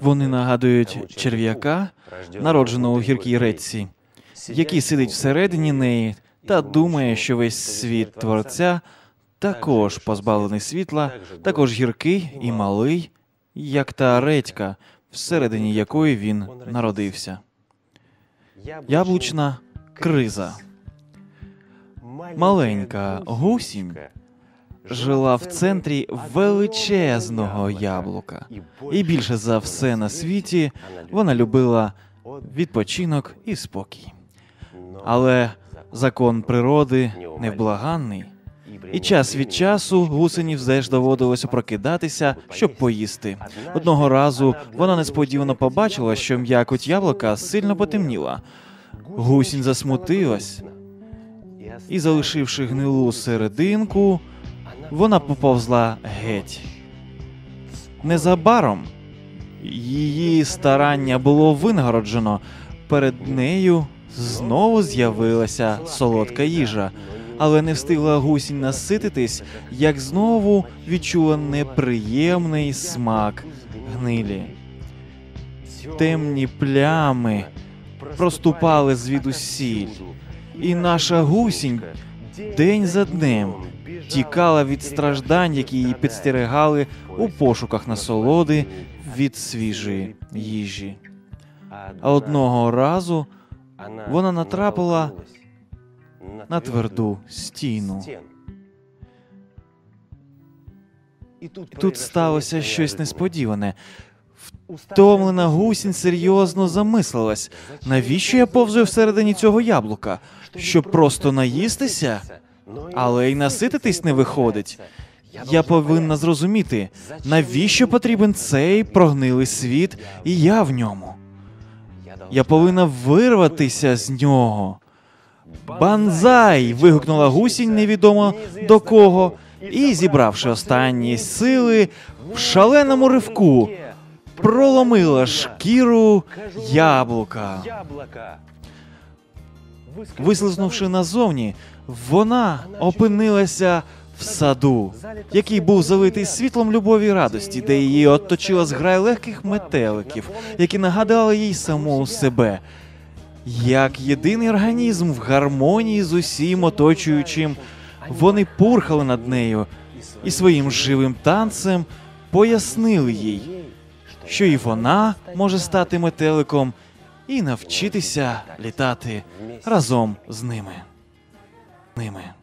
Вони нагадують черв'яка, народженого у гіркій речці, який сидить всередині неї та думає, що весь світ творця також позбавлений світла, також гіркий і малий, як та редька, всередині якої він народився. Яблучна криза. Маленька гусінь жила в центрі величезного яблука, і більше за все на світі вона любила відпочинок і спокій. Але закон природи невблаганний, і час від часу гусені все ж доводилося прокидатися, щоб поїсти. Одного разу вона несподівано побачила, що м'якоть яблука сильно потемніла. Гусінь засмутилась і, залишивши гнилу серединку, вона поповзла геть. Незабаром її старання було винагороджено. Перед нею знову з'явилася солодка їжа, але не встигла гусінь насититись, як знову відчула неприємний смак гнилі. Темні плями проступали звідусіль, і наша гусінь день за днем тікала від страждань, які її підстерегали у пошуках насолоди від свіжої їжі. А одного разу вона натрапила на тверду стіну. Тут сталося щось несподіване. Втомлена гусінь серйозно замислилась, навіщо я повзую всередині цього яблука? Щоб просто наїстися? Але й насититись не виходить. Я повинна зрозуміти, навіщо потрібен цей прогнилий світ, і я в ньому. Я повинна вирватися з нього. Банзай! вигукнула гусінь невідомо до кого, і, зібравши останні сили, в шаленому ривку проломила шкіру яблука. Вислизнувши назовні, вона опинилася в саду, який був залитий світлом любові і радості, де її оточила зграя легких метеликів, які нагадали їй саму себе, як єдиний організм в гармонії з усім оточуючим. Вони пурхали над нею і своїм живим танцем пояснили їй, що і вона може стати метеликом і навчитися літати разом з ними. ними.